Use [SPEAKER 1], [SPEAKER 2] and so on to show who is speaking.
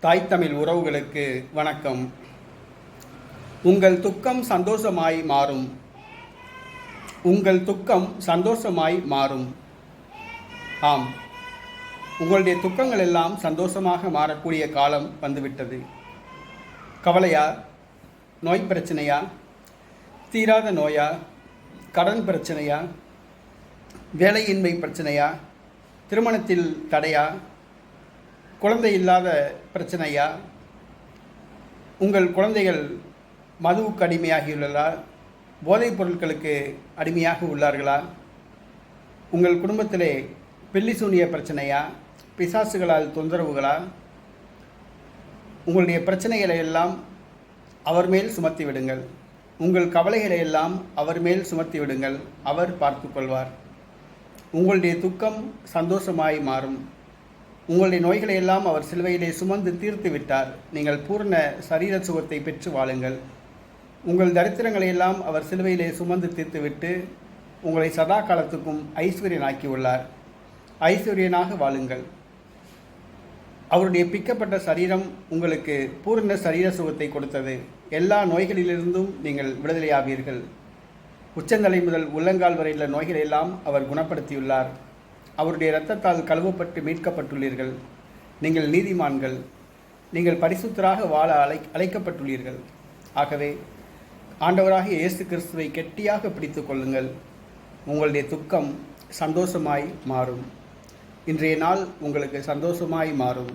[SPEAKER 1] தாய் தமிழ் உறவுகளுக்கு வணக்கம். உங்கள் துக்கம் சந்தோஷமாய் மாறும். உங்கள் துக்கம் சந்தோஷமாய் மாறும். ஆம். உங்களுடைய துக்கங்கள் எல்லாம் சந்தோஷமாக மாறக்கூடிய காலம் வந்துவிட்டது. கவலையா? நோய் பிரச்சனையா? தீராத நோயா? கடன் பிரச்சனையா? வேலையின்மை பிரச்சனையா? திருமணத்தில் தடையா? குழந்தை இல்லாத பிரச்சனையா? உங்கள் குழந்தைகள் மதுவுக்கு அடிமையாகியுள்ளதா? போதைப் பொருட்களுக்கு அடிமையாக உள்ளார்களா? உங்கள் குடும்பத்திலே பில்லி சூனிய பிரச்சனையா? பிசாசுகளால் தொந்தரவுகளா? உங்களுடைய பிரச்சனைகளை எல்லாம் அவர் மேல் சுமத்தி விடுங்கள். உங்கள் கவலைகளை எல்லாம் அவர் மேல் சுமத்தி விடுங்கள். அவர் பார்த்துக்கொள்வார் உங்களுடைய துக்கம் சந்தோஷமாய் மாறும். உங்களுடைய நோய்களை எல்லாம் அவர் சிலுவையிலே சுமந்து தீர்த்து விட்டார். நீங்கள் பூர்ண சரீர சுகத்தை பெற்று வாழுங்கள். உங்கள் தரித்திரங்களை எல்லாம் அவர் சிலுவையிலே சுமந்து தீர்த்துவிட்டு உங்களை சதா காலத்துக்கும் ஐஸ்வர்யனாக்கி உள்ளார். ஐஸ்வர்யனாக வாழுங்கள். அவருடைய பிக்கப்பட்ட சரீரம் உங்களுக்கு பூர்ண சரீர சுகத்தை கொடுத்தது. எல்லா நோய்களிலிருந்தும் நீங்கள் விடுதலையாவீர்கள். உச்சந்தலை முதல் உள்ளங்கால் வரையுள்ள நோய்களை எல்லாம் அவர் குணப்படுத்தியுள்ளார். அவருடைய இரத்தத்தால் கழுவப்பட்டு மீட்கப்பட்டுள்ளீர்கள். நீங்கள் நீதிமான்கள். நீங்கள் பரிசுத்தராக வாழ அழை அழைக்கப்பட்டுள்ளீர்கள். ஆகவே ஆண்டவராக இயேசு கிறிஸ்துவை கெட்டியாக பிடித்து கொள்ளுங்கள். உங்களுடைய துக்கம் சந்தோஷமாய் மாறும். இன்றைய நாள் உங்களுக்கு சந்தோஷமாய் மாறும்.